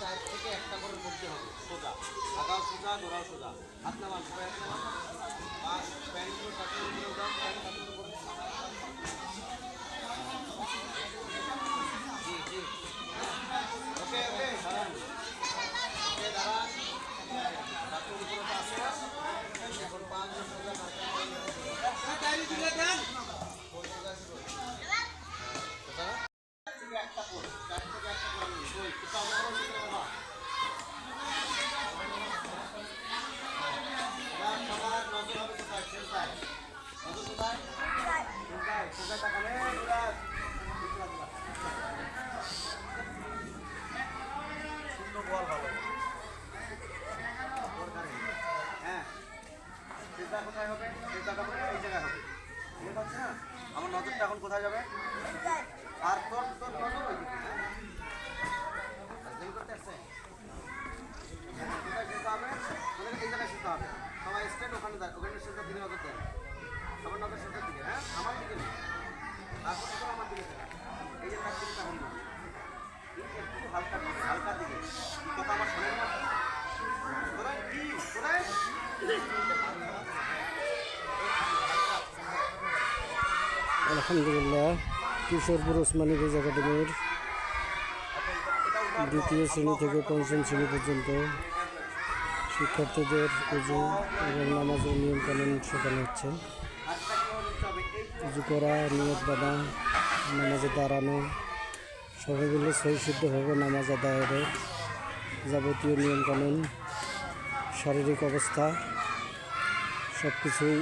চার থেকে একটা করে করতে হবে, সোজা। আগাও সোজা গোড়াও সোজা। হাত নামান সবাই হাত নামান পাঁচ প্যান্টগুলো কাপড়ের ভালো। হ্যাঁ সেটা কোথায় হবে? সেটা হবে এই জায়গায় হবে। না? আমার নজরটা এখন কোথায় যাবে? আর তোর তোর নজর হবে? তোদের এই জায়গায় শুনতে হবে। সবাই স্ট্রেট ওখানে ওখানে শুনতে দিকে নজর দেন সবার নজর শুনতে দিকে হ্যাঁ? আমার দিকে তারপর আমার দিকে এই যে তার দিকে তখন না। একটু হালকা আলহামদুলিল্লাহ, কিশোরপুর ওসমানী গজ একাডেমির দ্বিতীয় শ্রেণি থেকে পঞ্চম শ্রেণি পর্যন্ত শিক্ষার্থীদের উজু এবং নামাজের নিয়মকানুন শেখানো হচ্ছে। এই করা, নিয়ত বাঁধা, নামাজে দাঁড়ানো, সবাইগুলো সহিশুদ্ধভাবে নামাজ আদায়ের যাবতীয় নিয়মকানুন শারীরিক অবস্থা সব কিছুই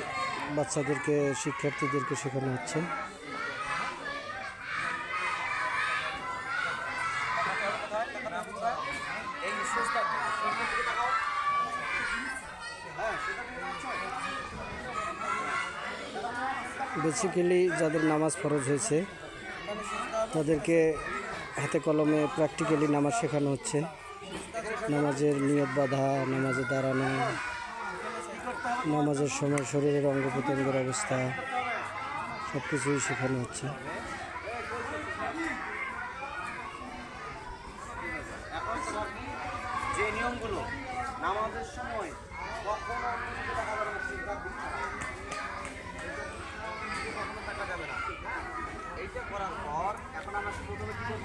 বাচ্চাদেরকে, শিক্ষার্থীদেরকে শেখানো হচ্ছে। বেসিক্যালি যাদের নামাজ ফরজ হয়েছে, তাদেরকে হাতে কলমে প্র্যাকটিক্যালি নামাজ শেখানো হচ্ছে। নামাজের নিয়ত বাধা, নামাজে দাঁড়ানো, নামাজের সময় শরীরের অঙ্গ প্রত্যঙ্গের অবস্থা সব কিছুই শেখানো হচ্ছে। এইটা করার পর এখন আমরা প্রথমে কি করব?